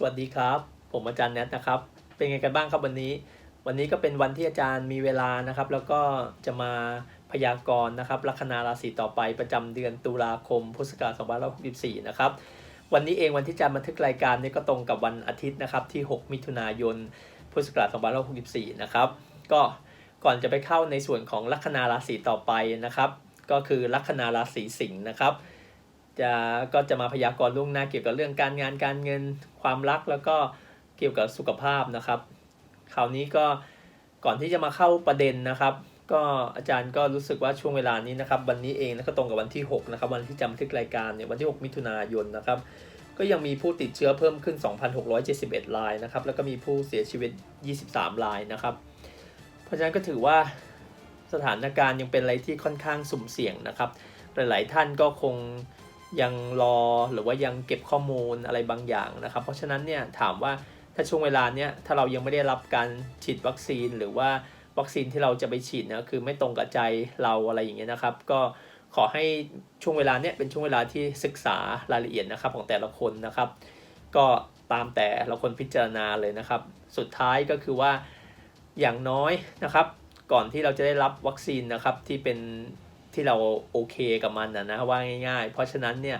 สวัสดีครับ ผมอาจารย์แนทนะครับ เป็นไงกันบ้างครับวันนี้ วันนี้ก็เป็นวันที่อาจารย์มีเวลานะครับ แล้วก็จะมาพยากรณ์นะครับลัคนาราศีต่อไปประจำเดือนตุลาคมพุทธศักราช2564 นะครับ วันนี้เองวันที่อาจารย์บันทึกรายการนี้ก็ตรงกับวันอาทิตย์นะครับที่ 6 มิถุนายนพุทธศักราช2564 นะครับ ก็ก่อนจะไปเข้าในส่วนของลัคนาราศีต่อไปนะครับ ก็คือลัคนาราศีสิงห์นะครับ จะก็จะมาพยากรณ์ล่วงหน้าเกี่ยวกับเรื่องการงานการเงินความรักแล้วก็เกี่ยวกับสุขภาพนะครับคราวนี้ก็ก่อนที่จะมาเข้าประเด็นนะครับ ก็อาจารย์ก็รู้สึกว่าช่วงเวลานี้นะครับ วันนี้เองแล้วก็ตรงกับวันที่6นะครับวันที่จำทึกรายการเนี่ยวันที่ 6 มิถุนายนนะครับ ก็ยังมีผู้ติดเชื้อเพิ่มขึ้น 2,671รายนะครับแล้วก็มีผู้เสียชีวิต 23รายนะครับ เพราะฉะนั้นก็ถือว่าสถานการณ์ยังเป็นอะไรที่ค่อนข้างสุ่มเสี่ยงนะครับ หลาย ๆ ท่านก็คง ยังรอหรือว่ายังเก็บข้อมูลอะไรบางอย่างนะครับ เพราะฉะนั้นเนี่ยถามว่าถ้าช่วงเวลาเนี้ยถ้าเรายังไม่ได้รับการฉีดวัคซีน หรือว่าวัคซีนที่เราจะไปฉีดนะคือไม่ตรงกับใจเราอะไรอย่างเงี้ยนะครับ ก็ขอให้ช่วงเวลาเนี้ยเป็นช่วงเวลาที่ศึกษารายละเอียดนะครับของแต่ละคนนะครับ ก็ตามแต่ละคนพิจารณาเลยนะครับ สุดท้ายก็คือว่าอย่างน้อยนะครับ ก่อนที่เราจะได้รับวัคซีนนะครับที่เป็น ที่เราโอเคกับมันนะนะว่าง่าย ๆ เพราะฉะนั้นเนี่ย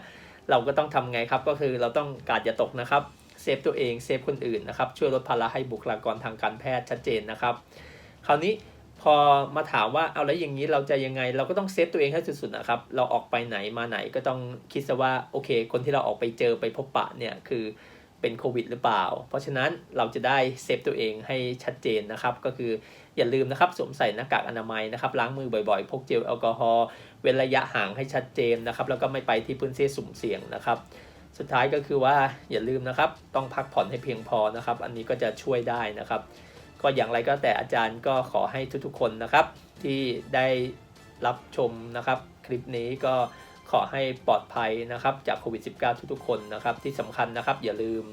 เราก็ต้องทำไงครับก็คือเราต้องกาดอย่าตกนะครับเซฟตัวเองเซฟคนอื่นนะครับช่วยลดภาระให้บุคลากรทางการแพทย์ชัดเจนนะครับ คราวนี้พอมาถามว่าเอาแล้วอย่างนี้เราจะยังไง เราก็ต้องเซฟตัวเองให้สุดๆนะครับ เราออกไปไหนมาไหนก็ต้องคิดซะว่าโอเค คนที่เราออกไปเจอไปพบปะเนี่ยคือเป็นโควิดหรือเปล่า เพราะฉะนั้นเราจะได้เซฟตัวเองให้ชัดเจนนะครับ ก็คือ อย่าลืมนะครับสวมใส่หน้ากากอนามัยนะครับล้างมือบ่อยๆ พกเจลแอลกอฮอล์เว้นระยะห่างให้ชัดเจนนะครับ แล้วก็ไม่ไปที่พื้นที่สุ่มเสี่ยงนะครับ สุดท้ายก็คือว่าอย่าลืมนะครับ ต้องพักผ่อนให้เพียงพอนะครับ อันนี้ก็จะช่วยได้นะครับ ก็อย่างไรก็แต่อาจารย์ก็ขอให้ทุกๆคนนะครับ ที่ได้รับชมนะครับ คลิปนี้ก็ขอให้ปลอดภัยนะครับ จากโควิด -19 ทุกๆคนนะครับ ที่สำคัญนะครับ อย่าลืม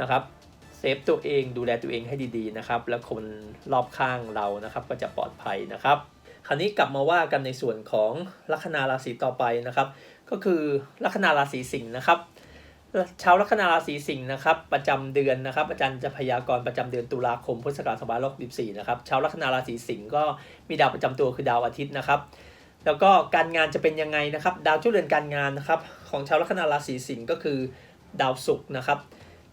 นะครับ ฟตัวเองดูแลตัวเองให้ดีๆนะครับ แล้วคนรอบข้างเรานะครับ ก็จะปลอดภัยนะครับ คราวนี้กลับมาว่ากันในส่วนของลัคนาราศีต่อไปนะครับ ก็คือลัคนาราศีสิงห์นะครับชาวลัคนาราศีสิงห์นะครับประจำเดือนนะครับอาจารย์จะพยากรณ์ประจำเดือนตุลาคมพุทธศักราช2564นะครับชาวลัคนาราศีสิงห์ก็มีดาวประจำตัวคือดาวอาทิตย์นะครับ แล้วก็การงานจะเป็นยังไงนะครับ ดาวเจ้าเรือนการงานนะครับของชาวลัคนาราศีสิงห์ก็คือดาวศุกร์นะครับ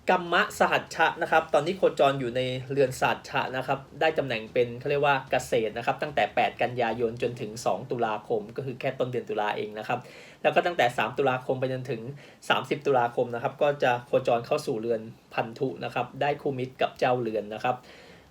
กัมมะสหัชชะนะครับ ตอนนี้โคจรอยู่ในเรือนสตร์ชะนะครับ ได้ตำแหน่งเป็นเขาเรียกว่าเกษตรนะครับ ตั้งแต่ 8 กันยายนจนถึง 2 ตุลาคม ก็คือแค่ต้นเดือนตุลาเองนะครับ แล้วก็ตั้งแต่ 3 ตุลาคมไปจนถึง 30 ตุลาคมนะครับ ก็จะโคจรเข้าสู่เรือนพันธุนะครับ ได้คู่มิตรกับเจ้าเรือนนะครับ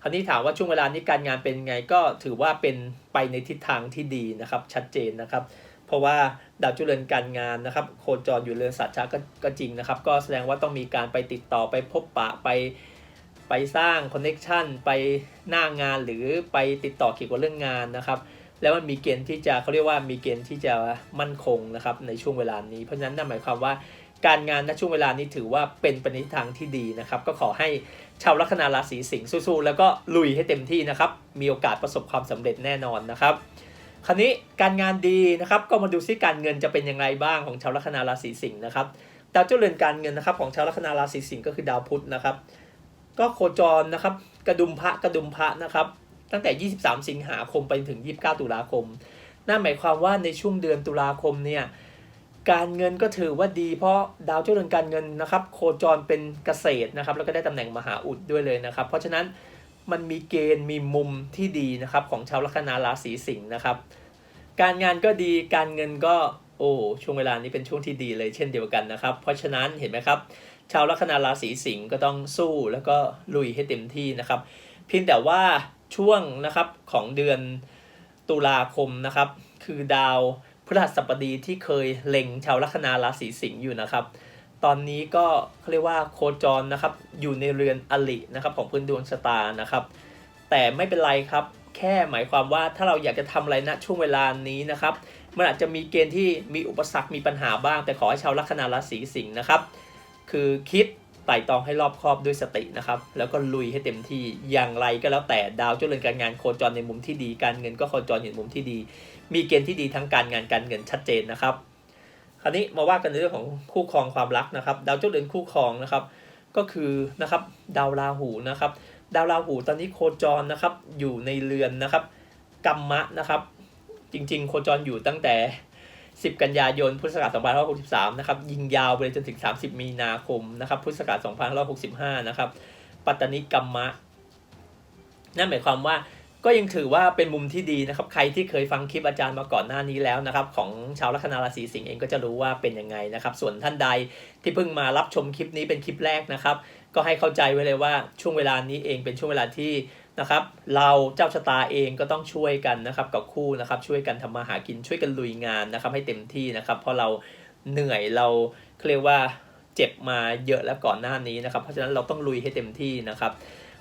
คราวนี้ถามว่าช่วงเวลานี้การงานเป็นไงก็ถือว่าเป็นไปในทิศทางที่ดีนะครับ ชัดเจนนะครับ เพราะว่าดาวจุเรือนการงานนะครับ โคจรอยู่เรือนสัตว์ชาก็ก็จริงนะครับ ก็แสดงว่าต้องมีการไปติดต่อไปพบปะไปไปสร้างคอนเน็ชันไปหน้างานหรือไปติดต่อเกี่ยวกับเรื่องงานนะครับ แล้วมันมีเกณฑ์ที่จะเขาเรียกว่ามีเกณฑ์ที่จะมั่นคงนะครับในช่วงเวลานี้ เพราะฉะนั้นนั่นหมายความว่าการงานณช่วงเวลานี้ถือว่าเป็นไปในทิศทางที่ดีนะครับ ก็ขอให้ชาวลัคนาราศีสิงห์สู้ๆแล้วก็ลุยให้เต็มที่นะครับ มีโอกาสประสบความสำเร็จแน่นอนนะครับ คราวนี้การงานดีนะครับก็มาดูซิการเงินจะเป็นอย่างไรบ้างของชาวลัคนาราศีสิงห์นะครับดาวเจ้าเรือนการเงินนะครับของชาวลัคนาราศีสิงห์ก็คือดาวพุธนะครับ ก็โคจรนะครับกระดุมพระกระดุมพระนะครับ ตั้งแต่ 23 สิงหาคมไปถึง 29 ตุลาคมนั่นหมายความว่าในช่วงเดือนตุลาคมเนี่ยการเงินก็ถือว่าดี เพราะดาวเจ้าเรือนการเงินนะครับ โคจรเป็นเกษตรนะครับ แล้วก็ได้ตำแหน่งมหาอุดด้วยเลยนะครับ เพราะฉะนั้น มันมีเกณฑ์มีมุมที่ดีนะครับของชาวลัคนาราศีสิงห์นะครับ การงานก็ดีการเงินก็โอ้ช่วงเวลานี้เป็นช่วงที่ดีเลยเช่นเดียวกันนะครับ เพราะฉะนั้นเห็นไหมครับ ชาวลัคนาราศีสิงห์ก็ต้องสู้แล้วก็ลุยให้เต็มที่นะครับ เพียงแต่ว่าช่วงนะครับของเดือนตุลาคมนะครับ คือดาวพฤหัสบดีที่เคยเล็งชาวลัคนาราศีสิงห์อยู่นะครับ ตอนนี้ก็เขาเรียกว่าโคจรนะครับ อยู่ในเรือนอลินะครับ ของพื้นดวงชะตานะครับ แต่ไม่เป็นไรครับ แค่หมายความว่าถ้าเราอยากจะทำอะไรณช่วงเวลานี้นะครับ มันอาจจะมีเกณฑ์ที่มีอุปสรรคมีปัญหาบ้าง แต่ขอให้ชาวลัคนาราศีสิงห์นะครับ คือคิดไต่ตองให้รอบครอบด้วยสตินะครับ แล้วก็ลุยให้เต็มที่อย่างไรก็แล้วแต่ดาวเจ้าเรือนการงานโคจรในมุมที่ดีการเงินก็โคจรอยู่ในมุมที่ดี มีเกณฑ์ที่ดีทั้งการงานการเงินชัดเจนนะครับ คราวนี้มาว่ากันในเรื่องของคู่ครองความรักนะครับ ดาวเจ้าเรือนคู่ครองนะครับ ก็คือนะครับดาวราหูนะครับ ดาวราหูตอนนี้โคจรนะครับ อยู่ในเรือนนะครับกัมมะนะครับ จริง ๆ โคจรอยู่ตั้งแต่ 10 กันยายนพุทธศักราช2563นะครับยิงยาวไปจนถึง 30 มีนาคมนะครับพุทธศักราช2565นะครับปัตตนิกัมมะนั่นหมายความว่า ก็ยังถือว่าเป็นมุมที่ดีนะครับ ใครที่เคยฟังคลิปอาจารย์มาก่อนหน้านี้แล้วนะครับ ของชาวลัคนาราศีสิงห์เองก็จะรู้ว่าเป็นยังไงนะครับ ส่วนท่านใดที่เพิ่งมารับชมคลิปนี้เป็นคลิปแรกนะครับ ก็ให้เข้าใจไว้เลยว่าช่วงเวลานี้เองเป็นช่วงเวลาที่นะครับเราเจ้าชะตาเองก็ต้องช่วยกันนะครับกับคู่นะครับช่วยกันทำมาหากินช่วยกันลุยงานนะครับ ให้เต็มที่นะครับ เพราะเราเหนื่อยเราเรียกว่าเจ็บมาเยอะแล้วก่อนหน้านี้นะครับ เพราะฉะนั้นเราต้องลุยให้เต็มที่นะครับ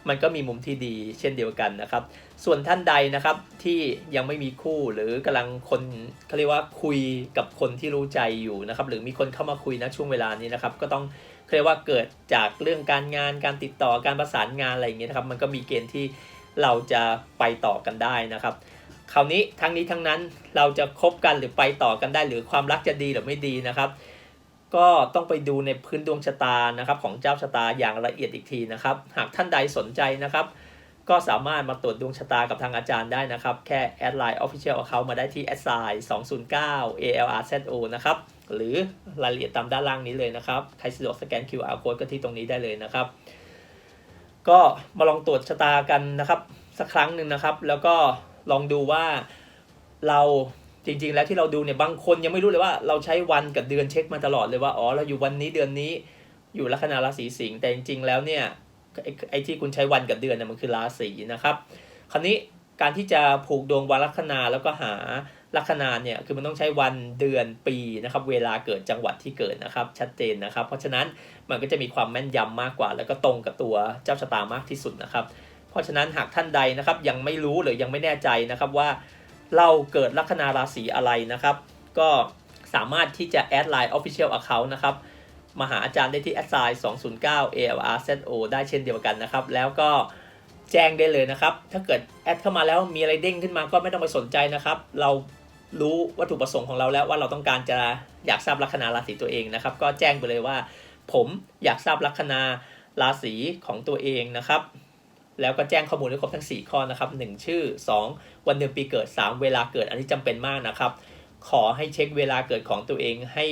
มันก็มีมุมที่ดีเช่นเดียวกันนะครับ ส่วนท่านใดนะครับที่ยังไม่มีคู่หรือกำลังคนเขาเรียกว่าคุยกับคนที่รู้ใจอยู่นะครับ หรือมีคนเข้ามาคุยนะช่วงเวลานี้นะครับ ก็ต้องเขาเรียกว่าเกิดจากเรื่องการงานการติดต่อการประสานงานอะไรอย่างเงี้ยนะครับ มันก็มีเกณฑ์ที่เราจะไปต่อกันได้นะครับคราวนี้ทั้งนี้ทั้งนั้นเราจะคบกันหรือไปต่อกันได้ หรือความรักจะดีหรือไม่ดีนะครับ ก็ต้องไปดูในพื้นดวงชะตานะครับ ของเจ้าชะตาอย่างละเอียดอีกทีนะครับ หากท่านใดสนใจนะครับ ก็สามารถมาตรวจดวงชะตากับทางอาจารย์ได้นะครับ แค่แอดไลน์ Official Account มาได้ที่ s i 209 ALRZO นะครับ หรือรายละเอียดตามด้านล่างนี้เลยนะครับ ใครสะดวกสแกน QR code ก็ที่ตรงนี้ได้เลยนะครับ ก็มาลองตรวจชะตากันนะครับ สักครั้งหนึ่งนะครับ แล้วก็ลองดูว่าเรา จริง ๆ แล้วที่เราดูเนี่ยบางคนยังไม่รู้เลยว่าเราใช้วันกับเดือนเช็คมาตลอดเลยว่าอ๋อเราอยู่วันนี้เดือนนี้อยู่ลัคนาราศีสิงห์แต่จริง ๆ แล้วเนี่ยไอ้ไอ้ที่คุณใช้วันกับเดือนเนี่ยมันคือราศีนะครับ คราวนี้การที่จะผูกดวงวันลัคนาแล้วก็หาลัคนาเนี่ยคือมันต้องใช้วันเดือนปีนะครับ เวลาเกิดจังหวัดที่เกิดนะครับ ชัดเจนนะครับ เพราะฉะนั้นมันก็จะมีความแม่นยำมากกว่า แล้วก็ตรงกับตัวเจ้าชะตามากที่สุดนะครับ เพราะฉะนั้นหากท่านใดนะครับยังไม่รู้หรือยังไม่แน่ใจนะครับว่า เราเกิดลัคนาราศีอะไรนะครับ ก็สามารถที่จะแอดไลน์ Official Account นะครับมาหาอาจารย์ได้ที่ a s i 209 ALRZO ได้เช่นเดียวกันนะครับ แล้วก็แจ้งได้เลยนะครับ ถ้าเกิดแอดเข้ามาแล้วมีอะไรเด้งขึ้นมาก็ไม่ต้องไปสนใจนะครับ เรารู้วัตถุประสงค์ของเราแล้วว่าเราต้องการจะอยากทราบลัคนาราศีตัวเองนะครับ ก็แจ้งไปเลยว่า ผมอยากทราบลัคนาราศีของตัวเองนะครับ แล้วก็แจ้งข้อมูลให้ครบทั้ง 4 ข้อนะครับ 1 ชื่อ 2 วันเดือนปีเกิด 3 เวลาเกิดอันนี้จำเป็นมากนะครับ ขอให้เช็คเวลาเกิดของตัวเองให้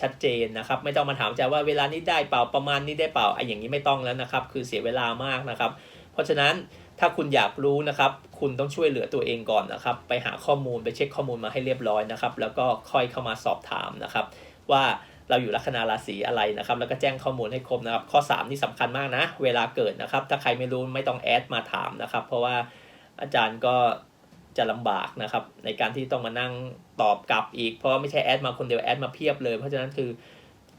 ชัดเจนนะครับ ไม่ต้องมาถามอาจว่าเวลานี้ได้เปล่าประมาณนี้ได้เปล่าไอ้อย่างนี้ไม่ต้องแล้วนะครับ คือเสียเวลามากนะครับ เพราะฉะนั้นถ้าคุณอยากรู้นะครับ คุณต้องช่วยเหลือตัวเองก่อนนะครับ ไปหาข้อมูลไปเช็คข้อมูลมาให้เรียบร้อยนะครับ แล้วก็ค่อยเข้ามาสอบถามนะครับ ว่า เราอยู่ลัคนาราศีอะไรนะครับ แล้วก็แจ้งข้อมูลให้ครบนะครับ ข้อ 3 นี่สำคัญมากนะ เวลาเกิดนะครับ ถ้าใครไม่รู้ไม่ต้องแอดมาถามนะครับ เพราะว่าอาจารย์ก็จะลำบากนะครับ ในการที่ต้องมานั่งตอบกลับอีก เพราะว่าไม่ใช่แอดมาคนเดียวแอดมาเพียบเลยเพราะฉะนั้นคือ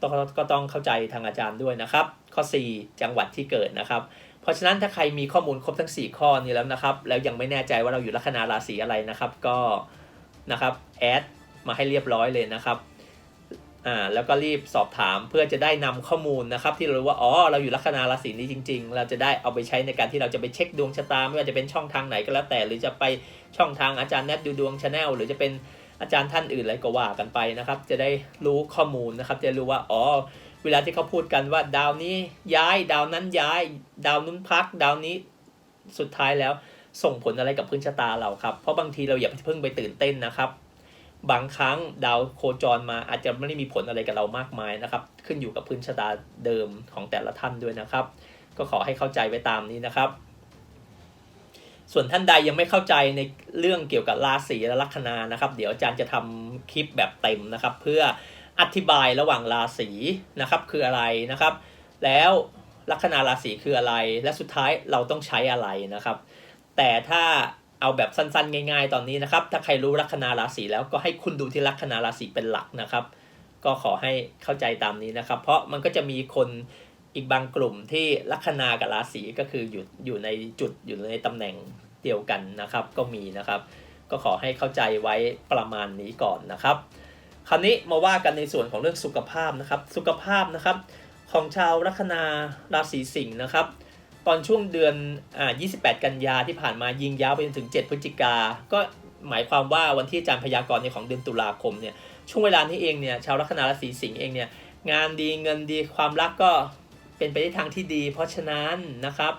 ต้องก็ต้องเข้าใจทางอาจารย์ด้วยนะครับ ข้อ 4 จังหวัดที่เกิดนะครับ เพราะฉะนั้นถ้าใครมีข้อมูลครบทั้ง 4 ข้อนี้แล้วนะครับ แล้วยังไม่แน่ใจว่าเราอยู่ลัคนาราศีอะไรนะครับ ก็นะครับแอดมาให้เรียบร้อยเลยนะครับ อ่าแล้วก็รีบสอบถามเพื่อจะได้นำข้อมูลนะครับ ที่เรารู้ว่าอ๋อเราอยู่ลัคนาราศีนี้จริง ๆ เราจะได้เอาไปใช้ในการที่เราจะไปเช็คดวงชะตา ไม่ว่าจะเป็นช่องทางไหนก็แล้วแต่ หรือจะไปช่องทางอาจารย์แนทดูดวงชาแนลหรือจะเป็นอาจารย์ท่านอื่นอะไรก็ว่ากันไปนะครับ จะได้รู้ข้อมูลนะครับ จะรู้ว่าอ๋อเวลาที่เขาพูดกันว่าดาวนี้ย้ายดาวนั้นย้าย ดาวนู้นพัก ดาวนี้สุดท้ายแล้วส่งผลอะไรกับพื้นชะตาเราครับเพราะบางทีเราอย่าเพิ่งไปตื่นเต้นนะครับ บางครั้งดาวโคจรมาอาจจะไม่ได้มีผลอะไรกับเรามากมายนะครับ ขึ้นอยู่กับพื้นชะตาเดิมของแต่ละท่านด้วยนะครับ ก็ขอให้เข้าใจไว้ตามนี้นะครับ ส่วนท่านใดยังไม่เข้าใจในเรื่องเกี่ยวกับราศีและลัคนานะครับ เดี๋ยวอาจารย์จะทำคลิปแบบเต็มนะครับ เพื่ออธิบายระหว่างราศีนะครับ คืออะไรนะครับ แล้วลัคนาราศีคืออะไร และสุดท้ายเราต้องใช้อะไรนะครับ แต่ถ้า เอาแบบสั้นๆ ง่าย ๆ ตอนนี้นะครับ ถ้าใครรู้ลัคนาราศีแล้วก็ให้คุณดูที่ลัคนาราศีเป็นหลักนะครับ ก็ขอให้เข้าใจตามนี้นะครับ เพราะมันก็จะมีคนอีกบางกลุ่มที่ลัคนากับราศีก็คืออยู่อยู่ในจุดอยู่ในตำแหน่งเดียวกันนะครับ ก็มีนะครับ ก็ขอให้เข้าใจไว้ประมาณนี้ก่อนนะครับ คราวนี้มาว่ากันในส่วนของเรื่องสุขภาพนะครับ สุขภาพนะครับ ของชาวลัคนาราศีสิงห์นะครับ ตอนช่วงเดือนอ่า28 กันยาที่ผ่านมายิงยาวไปจนถึง 7 พฤศจิกา ก็หมายความว่าวันที่อาจารย์พยากรณ์ในของเดือนตุลาคมเนี่ย ช่วงเวลานี้เองเนี่ย ชาวลัคนาราศีสิงห์เองเนี่ย งานดีเงินดีความรักก็เป็นไปในทางที่ดี เพราะฉะนั้นนะครับ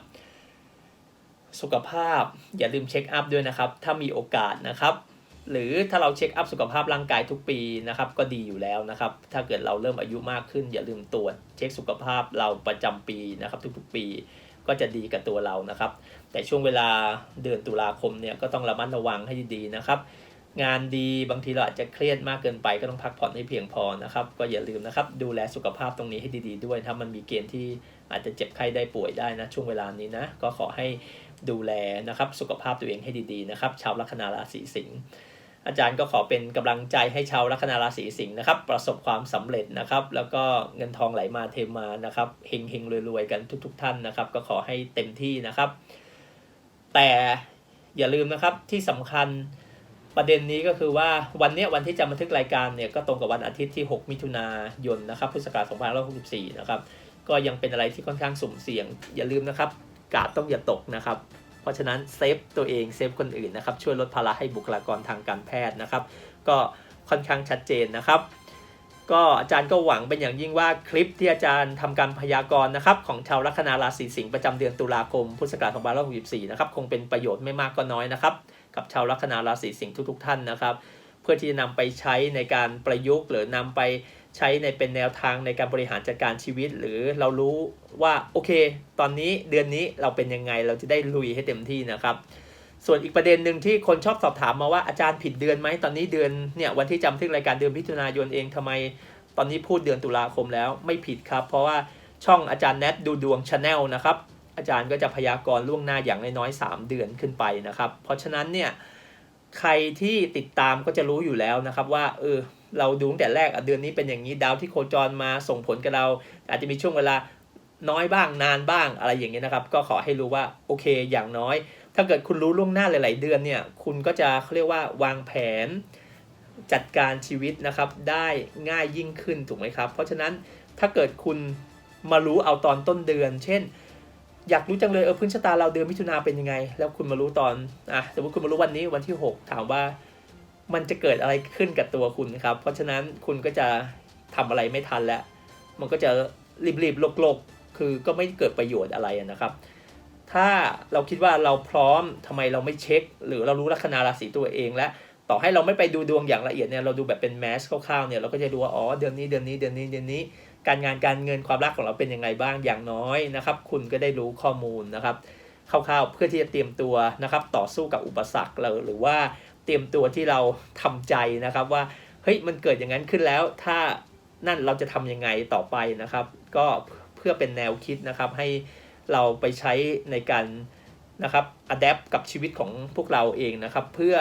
สุขภาพอย่าลืมเช็คอัพด้วยนะครับ ถ้ามีโอกาสนะครับ หรือถ้าเราเช็คอัพสุขภาพร่างกายทุกปีนะครับ ก็ดีอยู่แล้วนะครับ ถ้าเกิดเราเริ่มอายุมากขึ้น อย่าลืมตรวจเช็คสุขภาพเราประจำปีนะครับ ทุกๆปี ก็จะดีกับตัวเรานะครับ แต่ช่วงเวลาเดือนตุลาคมเนี่ยก็ต้องระมัดระวังให้ดีๆนะครับ งานดีบางทีเราอาจจะเครียดมากเกินไปก็ต้องพักผ่อนให้เพียงพอนะครับ ก็อย่าลืมนะครับดูแลสุขภาพตรงนี้ให้ดี ๆ ด้วยถ้ามันมีเกณฑ์ที่อาจจะเจ็บไข้ได้ป่วยได้นะช่วงเวลานี้นะก็ขอให้ดูแลนะครับสุขภาพตัวเองให้ดีๆนะครับชาวลัคนาราศีสิงห์ อาจารย์ก็ขอเป็นกำลังใจให้ชาวลัคนาราศีสิงห์นะครับ ประสบความสำเร็จนะครับ แล้วก็เงินทองไหลมาเทมานะครับเฮงเฮงรวยๆกันทุกๆท่านนะครับ ก็ขอให้เต็มที่นะครับ แต่อย่าลืมนะครับที่สำคัญประเด็นนี้ก็คือว่าวันนี้วันที่จะบันทึกรายการเนี่ยก็ตรงกับวันอาทิตย์ที่ 6 มิถุนายนนะครับพุทธศักราช2564 นะครับ ก็ยังเป็นอะไรที่ค่อนข้างสุ่มเสี่ยง อย่าลืมนะครับ กาดต้องอย่าตกนะครับ ราะฉะนั้นเซฟตัวเองเซฟคนอื่นนะครับช่วยลดภาระให้บุคลากรทางการแพทย์นะครับ ก็ค่อนข้างชัดเจนนะครับ ก็อาจารย์ก็หวังเป็นอย่างยิ่งว่าคลิปที่อาจารย์ทำการพยากรณ์นะครับของชาวลัคนาราศีสิงห์ประจำเดือนตุลาคมพุทธศักราช2564นะครับคงเป็นประโยชน์ไม่มากก็น้อยนะครับกับชาวลัคนาราศีสิงห์ทุกๆ ท่านนะครับ เพื่อที่จะนำไปใช้ในการประยุกต์หรือนำไป ใช้ในเป็นแนวทางในการบริหารจัดการชีวิต หรือเรารู้ว่าโอเค ตอนนี้เดือนนี้เราเป็นยังไงเราจะได้ลุยให้เต็มที่นะครับ ส่วนอีกประเด็นหนึ่งที่คนชอบสอบถามมาว่าอาจารย์ผิดเดือนไหมตอนนี้เดือนเนี่ยวันที่จำทึกรายการเดือนมิถุนายนเองทำไม ตอนนี้พูดเดือนตุลาคมแล้วไม่ผิดครับ เพราะว่าช่องอาจารย์แนทดูดวงชาแนลนะครับอาจารย์ก็จะพยากรณ์ล่วงหน้าอย่างน้อยๆ3เดือนขึ้นไปนะครับ เพราะฉะนั้นเนี่ยใครที่ติดตามก็จะรู้อยู่แล้วนะครับว่าเออ เราดูตั้งแต่แรกเดือนนี้เป็นอย่างนี้ดาวที่โคจรมาส่งผลกับเรา อาจจะมีช่วงเวลาน้อยบ้างนานบ้างอะไรอย่างเงี้ยนะครับ ก็ขอให้รู้ว่าโอเคอย่างน้อย ถ้าเกิดคุณรู้ล่วงหน้าหลาย ๆ เดือนเนี่ย คุณก็จะเขาเรียกว่าวางแผนจัดการชีวิตนะครับได้ง่ายยิ่งขึ้นถูกไหมครับ เพราะฉะนั้นถ้าเกิดคุณมารู้เอาตอนต้นเดือน เช่น อยากรู้จังเลยเออพื้นชะตาเราเดือนมิถุนาเป็นยังไง แล้วคุณมารู้ตอนอะสมมติคุณมารู้วันนี้วันที่ 6 ถามว่า มันจะเกิดอะไรขึ้นกับตัวคุณครับ เพราะฉะนั้นคุณก็จะทำอะไรไม่ทันแล้ว มันก็จะรีบๆโลกๆ คือก็ไม่เกิดประโยชน์อะไรนะครับ ถ้าเราคิดว่าเราพร้อมทำไมเราไม่เช็ค หรือเรารู้ลัคนาราศีตัวเองแล้วต่อให้เราไม่ไปดูดวงอย่างละเอียดเนี่ยเราดูแบบเป็นแมสคร่าวๆเนี่ยเราก็จะดูว่าอ๋อเดือนนี้เดือนนี้เดือนนี้เดือนนี้ การงานการเงินความรักของเราเป็นยังไงบ้างอย่างน้อยนะครับ คุณก็ได้รู้ข้อมูลนะครับคร่าวๆเพื่อที่จะเตรียมตัวนะครับต่อสู้กับอุปสรรคเราหรือว่า เตรียมตัวที่เราทำใจนะครับว่าเฮ้ยมันเกิดอย่างนั้นขึ้นแล้ว ถ้านั่นเราจะทำยังไงต่อไปนะครับ ก็เพื่อเป็นแนวคิดนะครับให้เราไปใช้ในการนะครับอัดแอปกับชีวิตของพวกเราเองนะครับ เพื่อ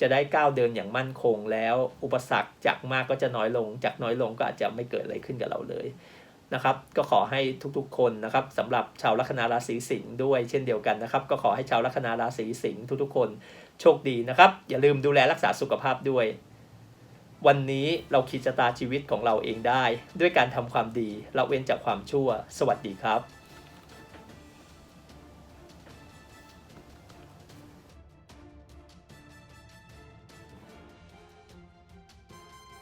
จะได้ก้าวเดินอย่างมั่นคงแล้ว อุปสรรคจากมากก็จะน้อยลง จากน้อยลงก็อาจจะไม่เกิดอะไรขึ้นกับเราเลย นะครับ ก็ขอให้ทุกๆ คนนะครับสำหรับชาวลัคนาราศีสิงห์ด้วยเช่นเดียวกันนะครับ ก็ขอให้ชาวลัคนาราศีสิงห์ทุกๆ คนโชคดีนะครับ อย่าลืมดูแลรักษาสุขภาพด้วย วันนี้เราขีดชะตาชีวิตของเราเองได้ ด้วยการทำความดีละเว้นจากความชั่ว สวัสดีครับ